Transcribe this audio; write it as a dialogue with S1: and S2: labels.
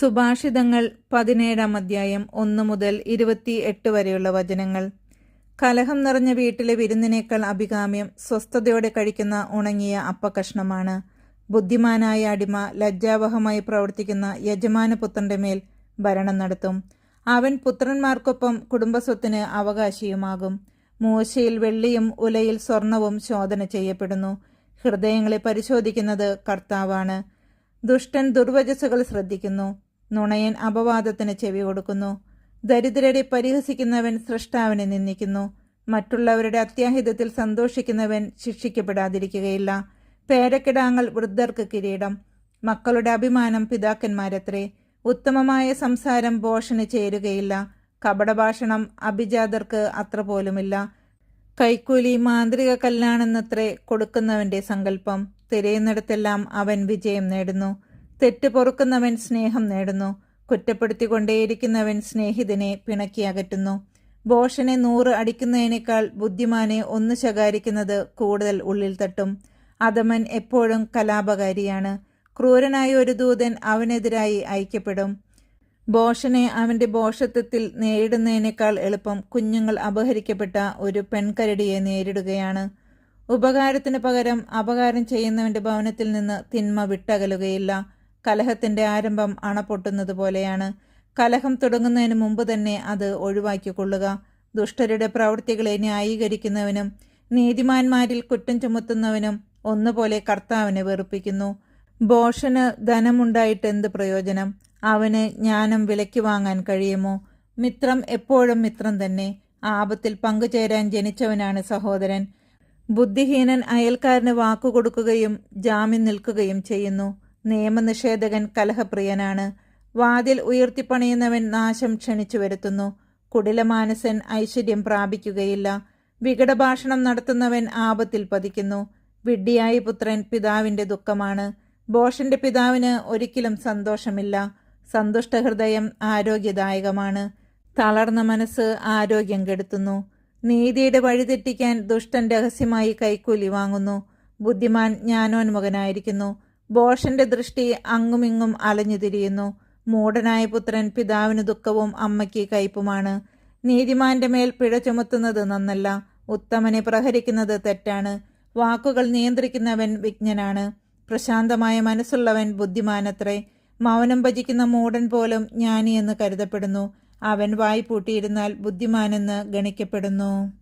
S1: സുഭാഷിതങ്ങൾ പതിനേഴാം അധ്യായം ഒന്ന് മുതൽ ഇരുപത്തി എട്ട് വരെയുള്ള വചനങ്ങൾ. കലഹം നിറഞ്ഞ വീട്ടിലെ വിരുന്നിനേക്കാൾ അഭികാമ്യം സ്വസ്ഥതയോടെ കഴിക്കുന്ന ഉണങ്ങിയ അപ്പകഷ്ണമാണ് ബുദ്ധിമാനായ അടിമ ലജ്ജാവഹമായി പ്രവർത്തിക്കുന്ന യജമാന പുത്രന്റെ മേൽ ഭരണം നടത്തും. അവൻ പുത്രന്മാർക്കൊപ്പം കുടുംബസ്വത്തിന് അവകാശിയുമാകും. മൂശയിൽ വെള്ളിയും ഉലയിൽ സ്വർണവും ശോധന ചെയ്യപ്പെടുന്നു. ഹൃദയങ്ങളെ പരിശോധിക്കുന്നത് കർത്താവാണ്. ദുഷ്ടൻ ദുർവചസ്സുകൾ ശ്രദ്ധിക്കുന്നു. നുണയൻ അപവാദത്തിന് ചെവി കൊടുക്കുന്നു. ദരിദ്രരെ പരിഹസിക്കുന്നവൻ സൃഷ്ടാവിനെ നിന്ദിക്കുന്നു. മറ്റുള്ളവരുടെ അത്യാഹിതത്തിൽ സന്തോഷിക്കുന്നവൻ ശിക്ഷിക്കപ്പെടാതിരിക്കുകയില്ല. പേരക്കിടാങ്ങൾ വൃദ്ധർക്ക് കിരീടം. മക്കളുടെ അഭിമാനം പിതാക്കന്മാരത്രേ. ഉത്തമമായ സംസാരം ഭോഷന് ചേരുകയില്ല. കപടഭാഷണം അഭിജാതർക്ക് അത്ര പോലുമില്ല കൈക്കൂലി മാന്ത്രിക കല്ലാണെന്നത്രേ കൊടുക്കുന്നവന്റെ സങ്കല്പം. തിരയുന്നിടത്തെല്ലാം അവൻ വിജയം നേടുന്നു. തെറ്റ് പൊറുക്കുന്നവൻ സ്നേഹം നേടുന്നു. കുറ്റപ്പെടുത്തിക്കൊണ്ടേയിരിക്കുന്നവൻ സ്നേഹിതനെ പിണക്കി അകറ്റുന്നു. ബോഷനെ നൂറ് അടിക്കുന്നതിനേക്കാൾ ബുദ്ധിമാനെ ഒന്ന് ശകാരിക്കുന്നത് കൂടുതൽ ഉള്ളിൽ തട്ടും. അധമൻ എപ്പോഴും കലാപകാരിയാണ്. ക്രൂരനായ ഒരു ദൂതൻ അവനെതിരായി ഐക്യപ്പെടും. ബോഷനെ അവന്റെ ബോഷത്വത്തിൽ നേരിടുന്നതിനേക്കാൾ എളുപ്പം കുഞ്ഞുങ്ങൾ അപഹരിക്കപ്പെട്ട ഒരു പെൺകരടിയെ നേരിടുകയാണ്. ഉപകാരത്തിന് പകരം അപകാരം ചെയ്യുന്നവന്റെ ഭവനത്തിൽ നിന്ന് തിന്മ വിട്ടകലുകയില്ല. കലഹത്തിന്റെ ആരംഭം അണപൊട്ടുന്നത് പോലെയാണ്. കലഹം തുടങ്ങുന്നതിന് മുമ്പ് തന്നെ അത് ഒഴിവാക്കിക്കൊള്ളുക ദുഷ്ടരുടെ പ്രവൃത്തികളെ ന്യായീകരിക്കുന്നവനും നീതിമാന്മാരിൽ കുറ്റം ചുമത്തുന്നവനും ഒന്നുപോലെ കർത്താവിനെ വെറുപ്പിക്കുന്നു. ബോഷന് ധനമുണ്ടായിട്ട് എന്ത് പ്രയോജനം? അവന് ജ്ഞാനം വിലയ്ക്ക് വാങ്ങാൻ കഴിയുമോ? മിത്രം എപ്പോഴും മിത്രം തന്നെ. ആപത്തിൽ പങ്കുചേരാൻ ജനിച്ചവനാണ് സഹോദരൻ. ബുദ്ധിഹീനൻ അയൽക്കാരന് വാക്കുകൊടുക്കുകയും ജാമ്യം നിൽക്കുകയും ചെയ്യുന്നു. നിയമനിഷേധകൻ കലഹപ്രിയനാണ്. വാതിൽ ഉയർത്തിപ്പണിയുന്നവൻ നാശം ക്ഷണിച്ചു വരുത്തുന്നു. കുടിലമാനസൻ ഐശ്വര്യം പ്രാപിക്കുകയില്ല. വികടഭാഷണം നടത്തുന്നവൻ ആപത്തിൽ പതിക്കുന്നു. വിഡ്ഢിയായ പുത്രൻ പിതാവിന്റെ ദുഃഖമാണ്. ബോഷന്റെ പിതാവിന് ഒരിക്കലും സന്തോഷമില്ല. സന്തുഷ്ടഹൃദയം ആരോഗ്യദായകമാണ്. തളർന്ന മനസ്സ് ആരോഗ്യം കെടുത്തുന്നു. നീതിയുടെ വഴിതെറ്റിക്കാൻ ദുഷ്ടൻ രഹസ്യമായി കൈക്കൂലി വാങ്ങുന്നു. ബുദ്ധിമാൻ ജ്ഞാനോന്മുഖനായിരിക്കുന്നു. ബോഷന്റെ ദൃഷ്ടി അങ്ങുമിങ്ങും അലഞ്ഞു തിരിയുന്നു. മൂടനായ പുത്രൻ പിതാവിന് ദുഃഖവും അമ്മയ്ക്ക് കയ്പുമാണ്. നീതിമാന്റെ മേൽ പിഴ ചുമത്തുന്നത് നന്നല്ല. ഉത്തമനെ പ്രഹരിക്കുന്നത് തെറ്റാണ്. വാക്കുകൾ നിയന്ത്രിക്കുന്നവൻ വിജ്ഞനാണ് പ്രശാന്തമായ മനസ്സുള്ളവൻ ബുദ്ധിമാനത്രേ. മൗനം ഭജിക്കുന്ന മൂടൻ പോലും ജ്ഞാനിയെന്ന് കരുതപ്പെടുന്നു. അവൻ വായ്പൂട്ടിയിരുന്നാൽ ബുദ്ധിമാനെന്ന് ഗണിക്കപ്പെടുന്നു.